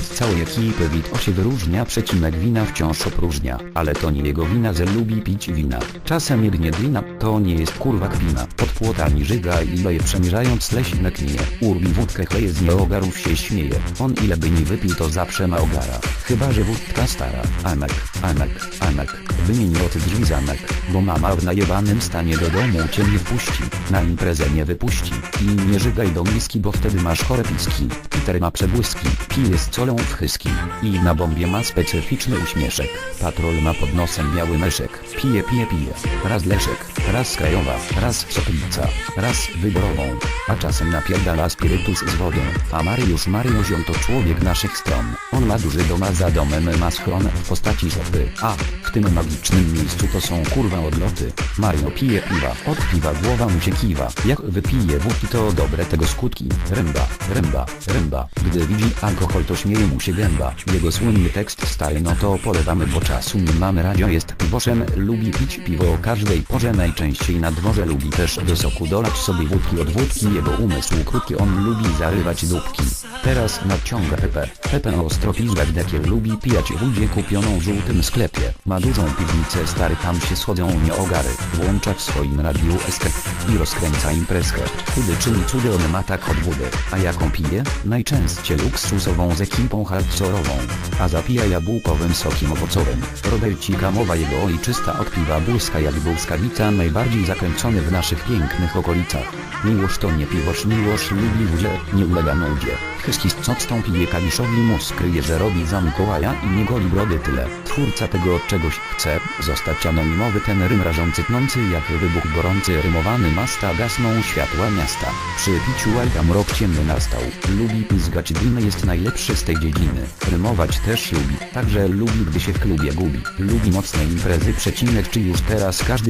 całej ekipy Wito się wyróżnia przecinek wina wciąż opróżnia, ale to nie jego wina, że lubi pić wina. Czasem jegnie wina, to nie jest kurwa kwina. Pod płotami żyga i leje przemierzając leśne knie. Urbi wódkę chleje z nieogarów się śmieje. On ile by nie wypił to zawsze ma ogara. Chyba, że wódka stara. Amek, Amek, Amek. Wymień od drzwi zamek, bo mama w najebanym stanie do domu cię nie wpuści. Na imprezę nie wypuści. I nie żygaj do miski, bo wtedy masz chore piski. Peter ma przebłyski, pije z solą w chyski. I na bombie ma specyficzny uśmieszek. Patrol ma pod nosem biały meszek. Pije, pije, pije. Raz leszek, raz krajowa, raz soplica, raz wyborową. A czasem napierdala spirytus z wodą. A Mariusz Mariusz to człowiek naszych stron. On ma duży dom, a za domem ma schron w postaci żopy. A, tym magicznym miejscu to są kurwa odloty. Mario pije piwa, od piwa głowa mu się kiwa. Jak wypije wódki to dobre tego skutki. Ręba, ręba, ręba. Gdy widzi alkohol to śmieje mu się gęba. Jego słynny tekst stary no to polewamy bo czasu nie mamy radio jest piwoszem. Lubi pić piwo o każdej porze najczęściej na dworze lubi też do soku dolać sobie wódki od wódki jego umysł krótki on lubi zarywać dupki. Teraz nadciąga Pepe. Pepe ostro pizdak dekiel lubi pijać wódzie kupioną w żółtym sklepie. Ma dużą piwnicę stary tam się schodzą nieogary. Włącza w swoim radiu eskę i rozkręca imprezkę. Chudy czyni cudy on ma tak od wody. A jaką pije? Najczęściej luksusową z ekipą hardcorową. A zapija jabłkowym sokiem owocowym. Rodelcika mowa jego ojczysta od piwa błyska jak błyskawica najbardziej zakręcony w naszych pięknych okolicach. Miłość to nie piwosz, miłość lubi ludzie, nie ulega nudzie. Chyski z coctą pije kaliszowi mózg że robi za Mikołaja i nie goli brody tyle. Twórca tego czegoś chce, zostać anonimowy ten rym rażący tnący jak wybuch gorący rymowany masta gasną światła miasta. Przy piciu łajka mrok ciemny nastał. Lubi pizgać dymy jest najlepszy z tej dziedziny. Rymować też lubi, także lubi gdy się w klubie gubi. Lubi mocne imprezy przecinek czy już teraz każdy